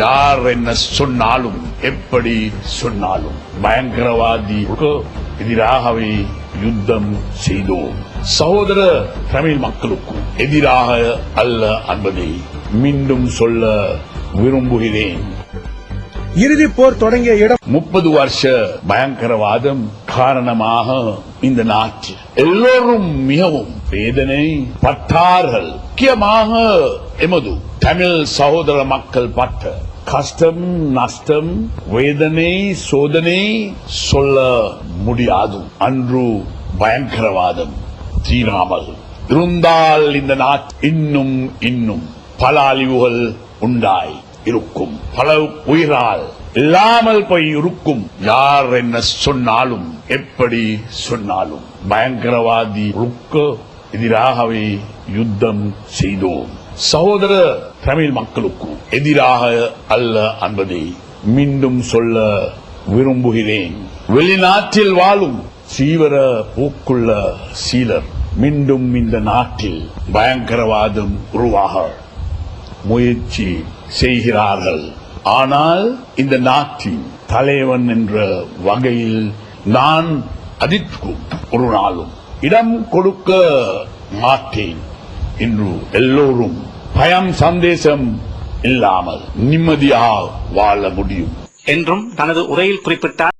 யார் என்ன சொன்னாலும் எப்படி சொன்னாலும். பயங்கரவாதிக்கு எதிராகவே யுத்தம் செய்தோம். சகோதர தமிழ் மக்களுக்கும் எதிராக அல்ல என்பதை மீண்டும் சொல்ல விரும்புகிறேன். இறுதிப் போர் தொடங்கிய இடம் முப்பது வருஷ பயங்கரவாதம் காரணமாக இந்த நாட்டில் எல்லோரும் மிகவும் வேதனை பட்டார்கள். முக்கியமாக எமது தமிழ் சகோதர மக்கள் பட்ட கஷ்டம் நஷ்டம் வேதனை சோதனை சொல்ல முடியாது. அன்று பயங்கரவாதம் தீராமல். இருந்தால் இந்த நாட் இன்னும் இன்னும் பல அழிவுகள் உண்டாய் இருக்கும். பல உயிரால் இல்லாமல் போய் இருக்கும். யார் என்ன சொன்னாலும் எப்படி சொன்னாலும். பயங்கரவாதி எதிராகவே யுத்தம் செய்தோம். சகோதர தமிழ் மக்களுக்கும் எதிராக அல்ல என்பதை மீண்டும் சொல்ல விரும்புகிறேன். வெளிநாட்டில் வாழும் சீவர போக்குள்ள சீலர் மீண்டும் இந்த நாட்டில் பயங்கரவாதம் உருவாக முயற்சி செய்கிறார்கள். ஆனால் இந்த நாட்டின் தலைவன் என்ற வகையில் நான் அதிர்க்கும் ஒரு நாளும் இடம் கொடுக்க மாட்டேன். என்று எல்லோரும் பயம் சந்தேசம் இல்லாமல் நிம்மதியாக வாழ முடியும். என்றும் தனது உரையில் குறிப்பிட்டார்.